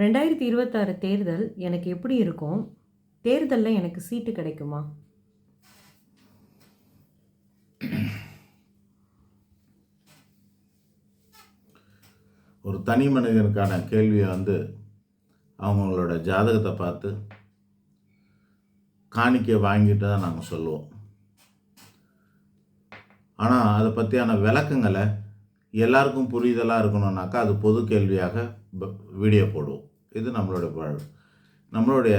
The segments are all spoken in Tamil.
ரெண்டாயிரத்தி இருபத்தாறு தேர்தல் எனக்கு எப்படி இருக்கும்? தேர்தலில் எனக்கு சீட்டு கிடைக்குமா? ஒரு தனி மனிதனுக்கான கேள்வியை வந்து அவங்களோட ஜாதகத்தை பார்த்து காணிக்கை வாங்கிட்டு தான் நாங்கள் சொல்லுவோம். ஆனால் அதை பற்றியான விளக்கங்களை எல்லாருக்கும் புரிதலாக இருக்கணும்னாக்கா அது பொது கேள்வியாக ப- வீடியோ போடுவோம். இது நம்மளுடைய நம்மளுடைய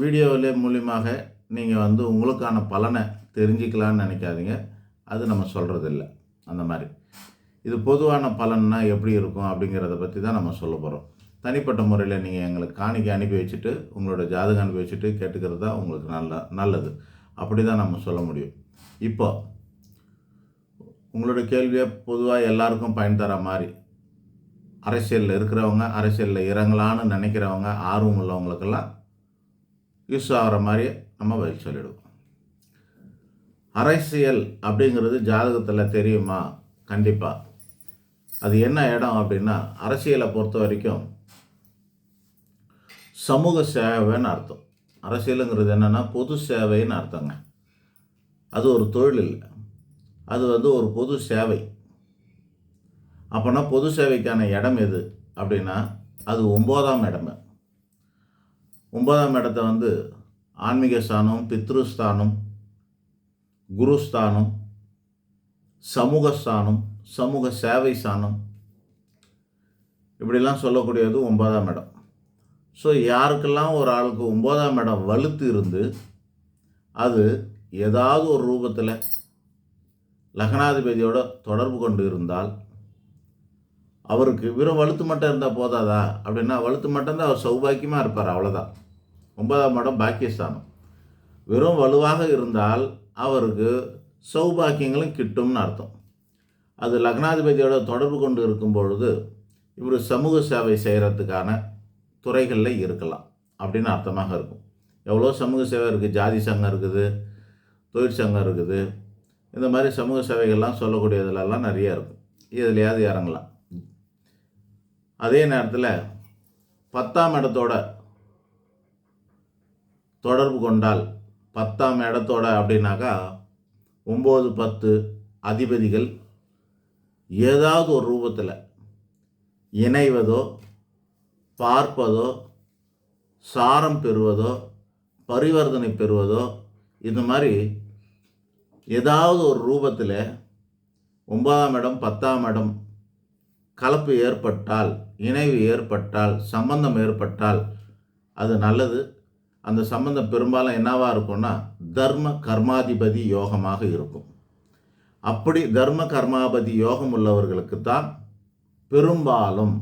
வீடியோவிலே மூலியமாக நீங்கள் வந்து உங்களுக்கான பலனை தெரிஞ்சுக்கலான்னு நினைக்காதீங்க. அது நம்ம சொல்கிறதில்ல அந்த மாதிரி. இது பொதுவான பலன்னா எப்படி இருக்கும் அப்படிங்கிறத பற்றி தான் நம்ம சொல்ல போகிறோம் தனிப்பட்ட முறையில் நீங்கள் எங்களுக்கு காணிக்கை அனுப்பி வச்சுட்டு உங்களோட ஜாதகம் அனுப்பி வச்சுட்டு கேட்டுக்கிறது தான் உங்களுக்கு நல்ல நல்லது. அப்படி தான் நம்ம சொல்ல முடியும். இப்போ உங்களோட கேள்வியை பொதுவாக எல்லாருக்கும் பயன் தர மாதிரி. அரசியலில் இருக்கிறவங்க அரசியலில் இறங்கலான்னு நினைக்கிறவங்க ஆர்வம் உள்ளவங்களுக்கெல்லாம் யூஸ் ஆகிற மாதிரி நம்ம பதில் சொல்லிடுவோம். அரசியல் அப்படிங்கிறது ஜாதகத்தில் தெரியுமா? கண்டிப்பாக அது என்ன இடம் அப்படின்னா அரசியலை பொறுத்த வரைக்கும் சமூக சேவைன்னு அர்த்தம். அரசியலுங்கிறது என்னென்னா பொது சேவைன்னு அர்த்தங்க. அது ஒரு தொழில் இல்லை. அது வந்து ஒரு பொது சேவை. அப்போனா பொது சேவைக்கான இடம் எது? அப்படின்னா அது ஒம்போதாம் இடம். ஒன்பதாம் இடத்த வந்து ஆன்மீக ஸ்தானம் பித்ருஸ்தானம் குருஸ்தானம் சமூக ஸ்தானம் சமூக சேவை ஸ்தானம். இப்படிலாம் சொல்லக்கூடியது ஒன்பதாம் இடம். ஸோ யாருக்கெல்லாம் ஒரு ஆளுக்கு ஒன்பதாம் இடம் வலுத்து இருந்து அது ஏதாவது ஒரு ரூபத்தில் லக்னாதிபதியோட தொடர்பு கொண்டு இருந்தால் அவருக்கு வெறும் வலுத்து மட்டும் இருந்தால் போதாதா? அப்படின்னா வலுத்து மட்டும்தான் அவர் சௌபாக்கியமாக இருப்பார் அவ்வளோதான் ஒன்பதாம் இடம் பாக்கியஸ்தானம். வெறும் வலுவாக இருந்தால் அவருக்கு சௌபாக்கியங்களும் கிட்டும்னு அர்த்தம். அது லக்னாதிபதியோட தொடர்பு கொண்டு இருக்கும் பொழுது இவர் சமூக சேவை செய்கிறதுக்கான துறைகளில் இருக்கலாம் அப்படின்னு அர்த்தமாக இருக்கும். எவ்வளோ சமூக சேவை இருக்குது ஜாதி சங்கம் இருக்குது தொழிற்சங்கம் இருக்குது. இந்த மாதிரி சமூக சேவைகள்லாம் சொல்லக்கூடியதுலலாம் நிறைய இருக்கும். இதுலையாவது இறங்கலாம். அதே நேரத்தில் பத்தாம் இடத்தோட தொடர்பு கொண்டால் பத்தாம் இடத்தோட அப்படின்னாக்கா ஒம்பது பத்து அதிபதிகள் ஏதாவது ஒரு ரூபத்தில் இணைவதோ பார்ப்பதோ சாரம் பெறுவதோ பரிவர்த்தனை பெறுவதோ இந்த மாதிரி ஏதாவது ஒரு ரூபத்தில் ஒன்பதாம் இடம் பத்தாம் இடம் கலப்பு ஏற்பட்டால் இணைவு ஏற்பட்டால் சம்பந்தம் ஏற்பட்டால் அது நல்லது. அந்த சம்பந்தம் பெரும்பாலும் என்னவாக இருக்கும்னா தர்ம கர்மாதிபதி யோகமாக இருக்கும். அப்படி தர்ம கர்மாபதி யோகம் உள்ளவர்களுக்கு தான் பெரும்பாலும்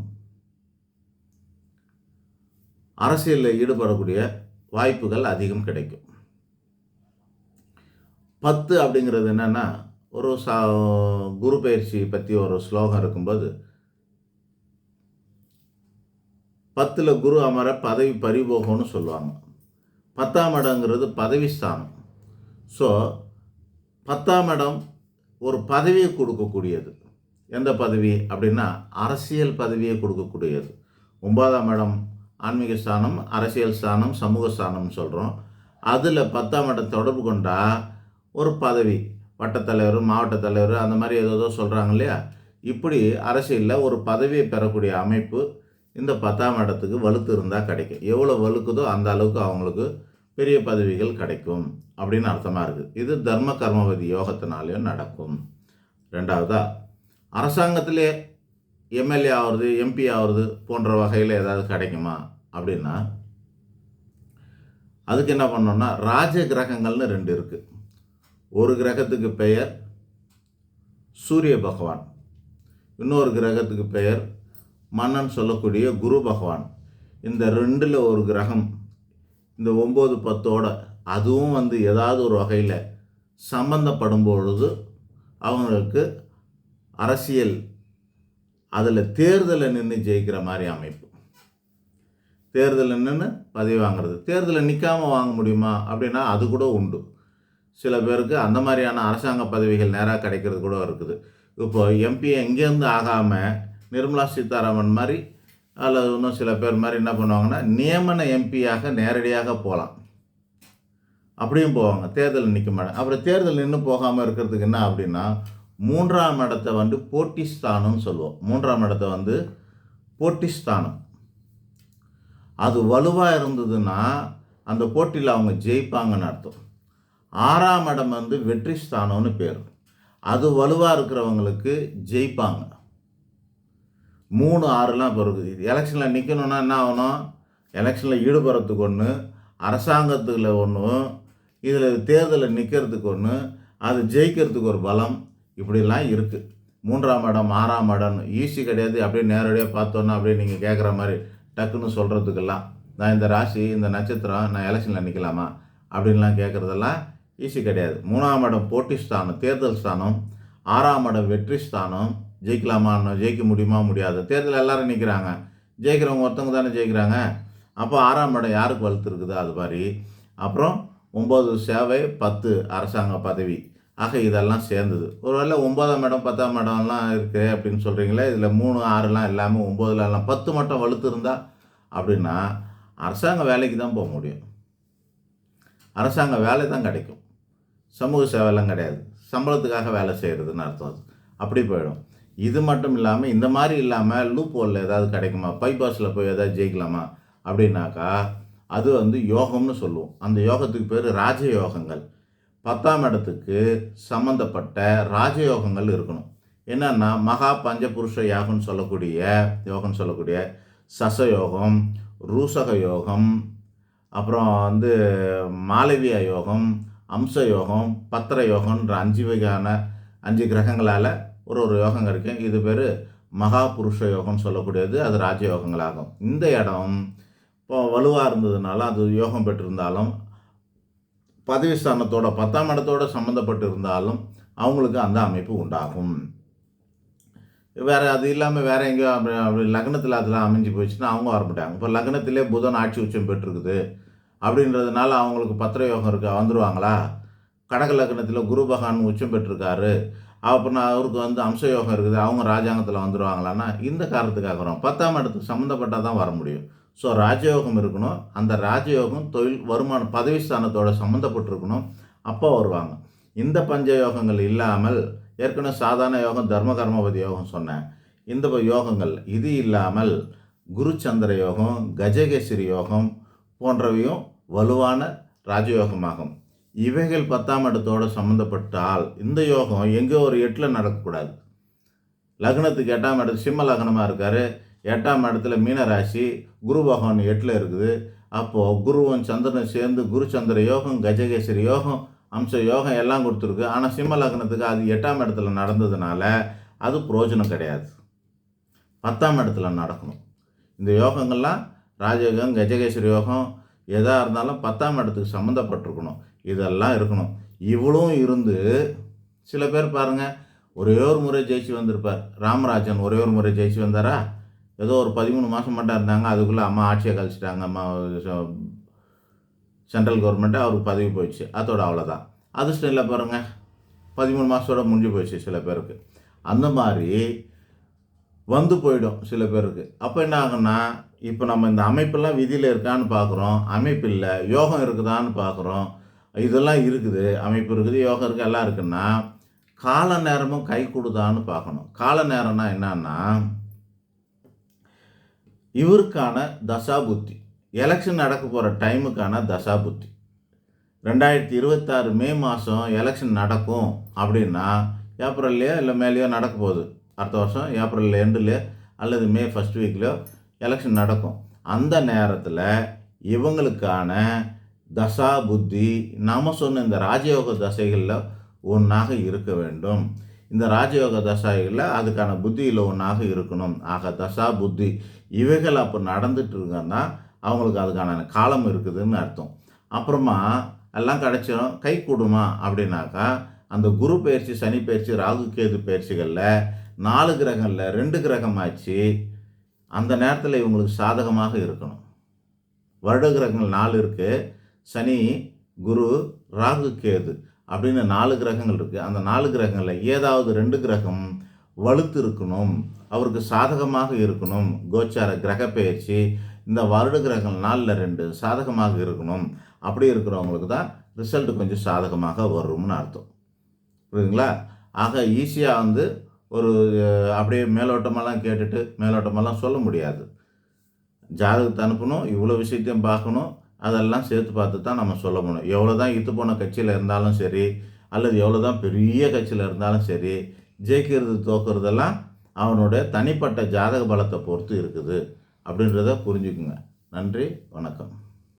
அரசியலில் ஈடுபடக்கூடிய வாய்ப்புகள் அதிகம் கிடைக்கும். பத்து அப்படிங்கிறது என்னென்னா ஒரு சா குரு பயிற்சி பற்றி ஒரு ஸ்லோகம் இருக்கும்போது பத்தில் குரு அமர பதவி பறிபோகம்னு சொல்லுவாங்க. பத்தாம் இடங்கிறது பதவி ஸ்தானம். ஸோ பத்தாம் இடம் ஒரு பதவியை கொடுக்கக்கூடியது. எந்த பதவி அப்படின்னா அரசியல் பதவியை கொடுக்கக்கூடியது. ஒன்பதாம் இடம் ஆன்மீக ஸ்தானம் அரசியல் ஸ்தானம் சமூக ஸ்தானம்னு சொல்கிறோம் அதில் பத்தாம் இடம் தொடர்பு கொண்டால் ஒரு பதவி வட்டத்தலைவர் மாவட்ட தலைவர் அந்த மாதிரி ஏதோ சொல்கிறாங்க இல்லையா? இப்படி அரசியலில் ஒரு பதவியை பெறக்கூடிய அமைப்பு இந்த பத்தாம் இடத்துக்கு வலுத்து இருந்தால் கிடைக்கும். எவ்வளோ வலுக்குதோ அந்த அளவுக்கு அவங்களுக்கு பெரிய பதவிகள் கிடைக்கும் அப்படின்னு அர்த்தமாக இருக்குது இது தர்ம கர்மவதி யோகத்தினாலேயும் நடக்கும். ரெண்டாவதா அரசாங்கத்திலே எம்எல்ஏ ஆகிறது எம்பி ஆகிறது போன்ற வகையில் ஏதாவது கிடைக்குமா அப்படின்னா அதுக்கு என்ன பண்ணோன்னா ராஜ கிரகங்கள்னு ரெண்டு இருக்குது ஒரு கிரகத்துக்கு பெயர் சூரிய பகவான். இன்னொரு கிரகத்துக்கு பெயர் மன்னன் சொல்லக்கூடிய குரு பகவான். இந்த ரெண்டில் ஒரு கிரகம் இந்த ஒம்பது பத்தோட அதுவும் வந்து ஏதாவது ஒரு வகையில் சம்பந்தப்படும் பொழுது அவங்களுக்கு அரசியல் அதில் தேர்தலில் நின்று ஜெயிக்கிற மாதிரி அமைப்பு. தேர்தலில் நின்று பதவி வாங்குறது. தேர்தலில் நிற்காமல் வாங்க முடியுமா? அப்படின்னா அது கூட உண்டு. சில பேருக்கு அந்த மாதிரியான அரசாங்க பதவிகள் நேராக கிடைக்கிறது கூட இருக்குது. இப்போ எம்பி எங்கேருந்து ஆகாமல் நிர்மலா சீதாராமன் மாதிரி அல்லது இன்னும் சில பேர் மாதிரி என்ன பண்ணுவாங்கன்னா நியமன எம்பியாக நேரடியாக போகலாம் அப்படியும் போவாங்க. தேர்தல் நிற்க மாட்டாங்க அப்புறம் தேர்தல் நின்று போகாமல் இருக்கிறதுக்கு என்ன அப்படின்னா மூன்றாம் இடத்த வந்து போட்டி ஸ்தானம்னு சொல்லுவோம். மூன்றாம் இடத்த வந்து போட்டி ஸ்தானம். அது வலுவாக இருந்ததுன்னா அந்த போட்டியில் அவங்க ஜெயிப்பாங்கன்னு அர்த்தம். ஆறாம் இடம் வந்து வெற்றி ஸ்தானம்னு பேர். அது வலுவாக இருக்கிறவங்களுக்கு ஜெயிப்பாங்க. மூணு ஆறுலாம் இப்போ இருக்குது எலெக்ஷனில் நிற்கணுன்னா என்ன ஆகணும்? எலெக்ஷனில் ஈடுபடுறதுக்கு ஒன்று அரசாங்கத்தில் ஒன்று இதில் தேர்தலில் நிற்கிறதுக்கு ஒன்று அது ஜெயிக்கிறதுக்கு ஒரு பலம் இப்படிலாம் இருக்குது மூன்றாம் இடம் ஆறாம் இடம் ஈஸி கிடையாது. அப்படியே நேரடியாக பார்த்தோன்னா அப்படியே நீங்கள் கேட்குற மாதிரி டக்குன்னு சொல்கிறதுக்கெல்லாம் நான் இந்த ராசி இந்த நட்சத்திரம் நான் எலெக்ஷனில் நிற்கலாமா அப்படின்லாம் கேட்குறதெல்லாம் ஈஸி கிடையாது. மூணாம் இடம் போட்டி ஸ்தானம் தேர்தல் ஸ்தானம். ஆறாம் இடம் வெற்றி ஸ்தானம். ஜெயிக்கலாமான்னு ஜெயிக்க முடியுமா? முடியாது. தேர்தல் எல்லாரும் நிற்கிறாங்க ஜெயிக்கிறவங்க ஒருத்தவங்க தானே ஜெயிக்கிறாங்க. அப்போ ஆறாம் இடம் யாருக்கு வலுத்துருக்குது அது மாதிரி. அப்புறம் ஒம்பது சேவை பத்து அரசாங்க பதவி. ஆக இதெல்லாம் சேர்ந்தது. ஒருவேளை ஒன்பதாம் இடம் பத்தாம் இடம்லாம் இருக்குது அப்படின்னு சொல்கிறீங்களே இதில் மூணு ஆறுலாம் இல்லாமல் ஒம்போதுல எல்லாம் பத்து மட்டும் வலுத்து இருந்தா அப்படின்னா அரசாங்க வேலைக்கு தான் போக முடியும். அரசாங்க வேலை தான் கிடைக்கும். சமூக சேவைலாம் கிடையாது. சம்பளத்துக்காக வேலை செய்கிறதுன்னு அர்த்தம் அது. அப்படி போயிடும். இது மட்டும் இல்லாமல் இந்த மாதிரி இல்லாமல் லூப் ஹோலில் ஏதாவது கிடைக்குமா? பைபாஸில் போய் ஏதாவது ஜெயிக்கலாமா? அப்படின்னாக்கா அது வந்து யோகம்னு சொல்லுவோம். அந்த யோகத்துக்கு பேர் ராஜயோகங்கள். பத்தாம் இடத்துக்கு சம்மந்தப்பட்ட ராஜயோகங்கள் இருக்கணும். என்னன்னா மகா பஞ்சபுருஷ யாகம்னு சொல்லக்கூடிய யோகம்னு சொல்லக்கூடிய சசயோகம் ரூசக யோகம் அப்புறம் வந்து மாளவிய யோகம் அம்ச யோகம் பத்திர யோகம்ன்ற அஞ்சு வகையான அஞ்சு கிரகங்களால் ஒரு ஒரு யோகம் கிடைக்கும் இது பேர் மகா புருஷ யோகம்னு சொல்லக்கூடியது. அது ராஜயோகங்களாகும். இந்த இடம் இப்போ வலுவாக இருந்ததுனால அது யோகம் பெற்றிருந்தாலும் பதவி ஸ்தானத்தோட பத்தாம் இடத்தோட சம்மந்தப்பட்டு இருந்தாலும் அவங்களுக்கு அந்த அமைப்பு உண்டாகும். வேறு அது இல்லாமல் வேறு எங்கேயோ அப்படி அப்படி லக்னத்தில் அதில் அமைஞ்சு போயிடுச்சுன்னா அவங்க வர மாட்டாங்க இப்போ லக்னத்திலே புதன் ஆட்சி உச்சம் பெற்றிருக்குது. அப்படின்றதுனால அவங்களுக்கு பத்திர யோகம் இருக்கா. வந்துடுவாங்களா கடக லக்னத்தில் குரு பகவான் உச்சம் பெற்றிருக்காரு. அப்புறம் அவருக்கு வந்து அம்ச யோகம் இருக்குது. அவங்க ராஜாங்கத்தில் வந்துடுவாங்களான்னா இந்த காரணத்துக்காக வரும். பத்தாம் இடத்துக்கு சம்மந்தப்பட்டால் தான் வர முடியும். ஸோ ராஜயோகம் இருக்கணும். அந்த ராஜயோகம் தொழில் வருமானம் பதவி ஸ்தானத்தோட சம்மந்தப்பட்டிருக்கணும் அப்போ வருவாங்க. இந்த பஞ்ச யோகங்கள் இல்லாமல் ஏற்கனவே சாதாரண யோகம் தர்ம கர்மபதி யோகம் சொன்னேன். இந்த யோகங்கள் இது இல்லாமல் குருச்சந்திர யோகம் கஜகேசரி யோகம் போன்றவையும் வலுவான ராஜயோகமாகும். இவைகள் பத்தாம் இடத்தோடு சம்மந்தப்பட்டால் இந்த யோகம் எங்கே ஒரு எட்டில் நடக்கக்கூடாது. லக்னத்துக்கு எட்டாம் இடத்து சிம்ம லக்னமாக இருக்கார். எட்டாம் இடத்துல மீனராசி குரு பகவான் எட்டில் இருக்குது. அப்போது குருவும் சந்திரனும் சேர்ந்து குரு சந்திர யோகம் கஜகேசரி யோகம் அம்ச யோகம் எல்லாம் கொடுத்துருக்கு. ஆனால் சிம்ம லக்னத்துக்கு அது எட்டாம் இடத்துல நடந்ததுனால அது புரோஜனம் கிடையாது. பத்தாம் இடத்துல நடக்கணும். இந்த யோகங்கள்லாம் ராஜயோகம் கஜகேஸ்வரி யோகம் எதாக இருந்தாலும் பத்தாம் இடத்துக்கு சம்மந்தப்பட்டிருக்கணும். இதெல்லாம் இருக்கணும். இவ்வளவும் இருந்து சில பேர் பாருங்கள் ஒரே ஒரு முறை ஜெயிச்சு வந்திருப்பார். ராமராஜன் ஒரே ஒரு முறை ஜெயிச்சு வந்தாரா? ஏதோ ஒரு பதிமூணு மாதம் மட்டும் இருந்தாங்க அதுக்குள்ளே அம்மா ஆட்சியை கழிச்சிட்டாங்க அம்மா சென்ட்ரல் கவர்மெண்ட்டு அவருக்கு பதவி போயிடுச்சு. அதோட அவ்வளோதான் அதிர்ஷ்டம் இல்லை பாருங்கள் பதிமூணு மாதத்தோட முடிஞ்சு போயிடுச்சு சில பேருக்கு. அந்த மாதிரி வந்து போயிடும் சில பேருக்கு. அப்போ என்ன ஆகும்னா இப்போ நம்ம இந்த அமைப்பெல்லாம் விதியில் இருக்கான்னு பார்க்குறோம் அமைப்பு இல்லை யோகம் இருக்குதான்னு பார்க்குறோம் இதெல்லாம் இருக்குது அமைப்பு இருக்குது யோகம் இருக்குது எல்லாம் இருக்குன்னா கால நேரமும் கை கொடுதான்னு பார்க்கணும் கால நேரம்னா என்னன்னா இவருக்கான தசா புத்தி எலெக்ஷன் நடக்க போகிற டைமுக்கான தசா புத்தி ரெண்டாயிரத்தி இருபத்தாறு மே மாதம் எலெக்ஷன் நடக்கும் அப்படின்னா ஏப்ரல்லையோ இல்லை மேலேயோ நடக்க போகுது. அடுத்த வருஷம் ஏப்ரல் எண்டுலையோ அல்லது மே ஃபஸ்ட் வீக்லையோ எலெக்ஷன் நடக்கும். அந்த நேரத்தில் இவங்களுக்கான தசா புத்தி நாம் சொன்ன இந்த ராஜயோக தசைகளில் ஒன்றாக இருக்க வேண்டும். இந்த ராஜயோக தசைகளில் அதுக்கான புத்தியில் ஒன்றாக இருக்கணும். ஆக தசா புத்தி இவைகள் அப்போ நடந்துட்டு இருக்குன்னா அவங்களுக்கு அதுக்கான காலம் இருக்குதுன்னு அர்த்தம். அப்புறமா எல்லாம் கிடச்சிடும் கை கூடுமா அப்படின்னாக்கா அந்த குரு பயிற்சி சனி பயிற்சி ராகு கேது பயிற்சிகளில் நாலு கிரகங்களில் ரெண்டு கிரகமாச்சு அந்த நேரத்தில் இவங்களுக்கு சாதகமாக இருக்கணும். வருட கிரகங்கள் நாலு இருக்குது சனி குரு ராகு கேது அப்படின்னு நாலு கிரகங்கள் இருக்குது அந்த நாலு கிரகங்களில் ஏதாவது ரெண்டு கிரகம் வலுத்து இருக்கணும். அவருக்கு சாதகமாக இருக்கணும். கோச்சார கிரக பெயர்ச்சி இந்த வருட கிரகங்கள் நாலில் ரெண்டு சாதகமாக இருக்கணும். அப்படி இருக்கிறவங்களுக்கு தான் ரிசல்ட் கொஞ்சம் சாதகமாக வரும்னு அர்த்தம். புரியுதுங்களா? ஆக ஈஸியாக வந்து ஒரு அப்படியே மேலோட்டமெல்லாம் கேட்டுட்டு மேலோட்டமெல்லாம் சொல்ல முடியாது. ஜாதகத்தை அனுப்பணும் இவ்வளோ விஷயத்தையும் பார்க்கணும் அதெல்லாம் சேர்த்து பார்த்து தான் நம்ம சொல்ல முடியும். எவ்வளோ தான் இத்து போன கட்சியில் இருந்தாலும் சரி அல்லது எவ்வளோ தான் பெரிய கட்சியில் இருந்தாலும் சரி ஜெயிக்கிறது தோக்குறதெல்லாம் அவனுடைய தனிப்பட்ட ஜாதக பலத்தை பொறுத்து இருக்குது. அப்படின்றத புரிஞ்சுக்குங்க. நன்றி வணக்கம்.